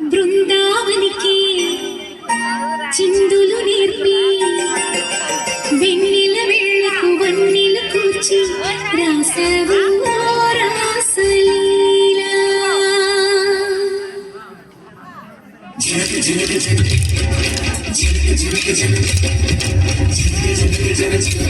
బృందావనికి చిందులు నేర్పి వెన్నెల వెళ్ళకు వన్నెలు కూర్చి రాసావు జనక జనక జనక జనక జనక జనక జనక జనక జనక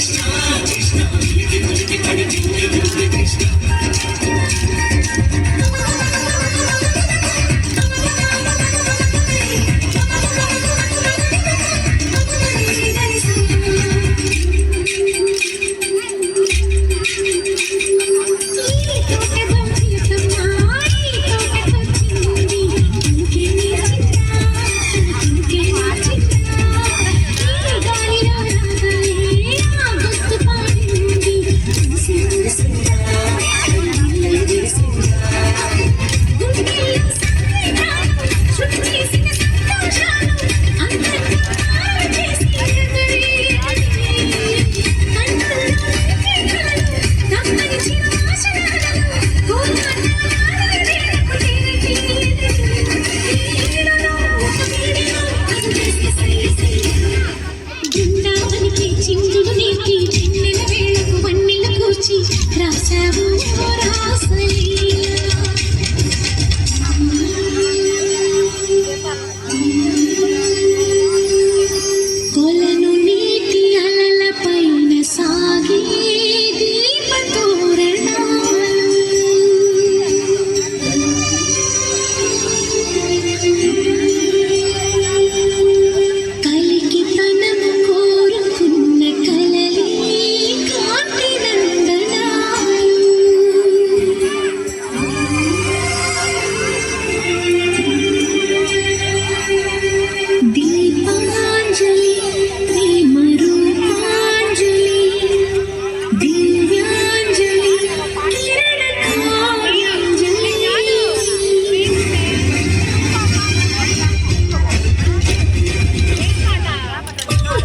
Thank you. 嗯。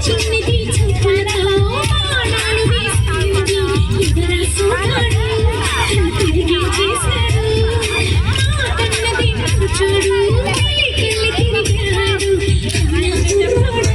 চুমনি দিয়েছে